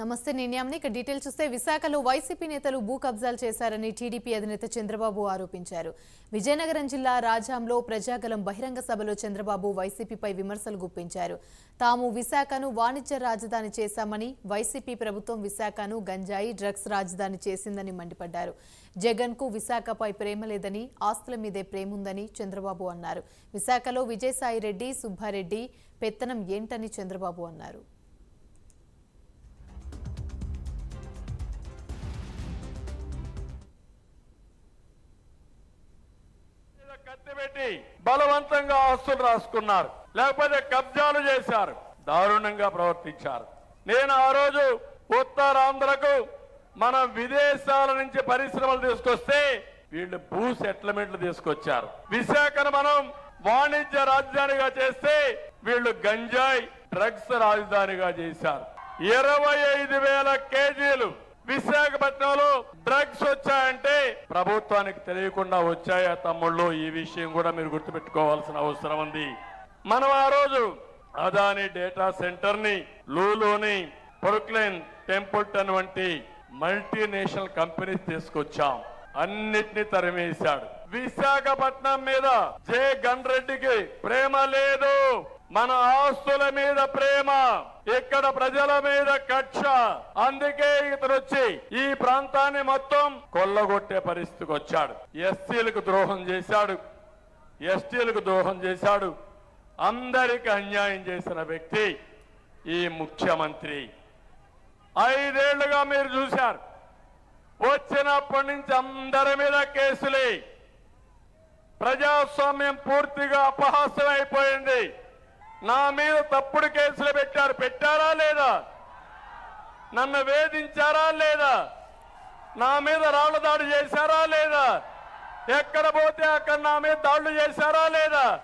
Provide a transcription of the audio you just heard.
నమస్తే నేన్యామని ఇక డీటెయిల్ చూస్తే విశాఖలో వైసీపీ నేతలు భూ కబ్జాలు చేశారని టీడీపీ అధినేత చంద్రబాబు ఆరోపించారు. విజయనగరం జిల్లా రాజాంలో ప్రజాగలం బహిరంగ సభలో చంద్రబాబు వైసీపీపై విమర్శలు గుప్పించారు. తాము విశాఖను వాణిజ్య రాజధాని చేశామని వైసీపీ ప్రభుత్వం విశాఖను గంజాయి డ్రగ్స్ రాజధాని చేసిందని మండిపడ్డారు. జగన్కు విశాఖపై ప్రేమ లేదని ఆస్తుల మీదే ప్రేముందని చంద్రబాబు అన్నారు. విశాఖలో విజయసాయి రెడ్డి సుబ్బారెడ్డి పెత్తనం ఏంటని చంద్రబాబు అన్నారు. కత్తి పెట్టి బలవంతంగా ఆస్తులు రాసుకున్నారు. లేకపోతే కబ్జాలు చేశారు. దారుణంగా ప్రవర్తించారు. నేను ఆ రోజు ఉత్తరాంధ్రకు మనం విదేశాల నుంచి పరిశ్రమలు తీసుకొస్తే వీళ్ళు భూ సెటిల్మెంట్లు తీసుకొచ్చారు. విశాఖను మనం వాణిజ్య రాజధానిగా చేస్తే వీళ్ళు గంజాయి డ్రగ్స్ రాజధానిగా చేశారు. ఇరవై ఐదు వేల కేజీలు విశాఖపట్నంలో డ్రగ్స్ వచ్చాయంటే ప్రభుత్వానికి తెలియకుండా వచ్చాయా తమ్ముళ్ళు? ఈ విషయం కూడా మీరు గుర్తుపెట్టుకోవాల్సిన అవసరం ఉంది. మనం ఆ రోజు అదాని డేటా సెంటర్ని లూలోని పొరుక్లైన్ టెంపుల్టన్ వంటి మల్టీనేషనల్ కంపెనీస్ తీసుకొచ్చాం. అన్నిటినీ తరిమేశాడు. విశాఖపట్నం మీద జే గన్ రెడ్డికి ప్రేమ లేదు. మన ఆస్తుల మీద ప్రేమ ఇక్కడ ప్రజల మీద కక్ష. అందుకే ఇతను వచ్చి ఈ ప్రాంతాన్ని మొత్తం కొల్లగొట్టే పరిస్థితికి వచ్చాడు. ఎస్సీలకు ద్రోహం చేశాడు. ఎస్టీలకు ద్రోహం చేశాడు. అందరికి అన్యాయం చేసిన వ్యక్తి ఈ ముఖ్యమంత్రి. ఐదేళ్ళుగా మీరు చూశారు. వచ్చినప్పటి నుంచి అందరి మీద కేసులే. ప్రజాస్వామ్యం పూర్తిగా అపహాస్యం అయిపోయింది నా మీద తప్పుడు కేసులు పెట్టారు. పెట్టారా లేదా? నన్ను వేధించారా లేదా? నా మీద రాళ్ళ దాడి చేశారా లేదా? ఎక్కడ పోతే అక్కడ నా మీద దాడులు చేశారా లేదా?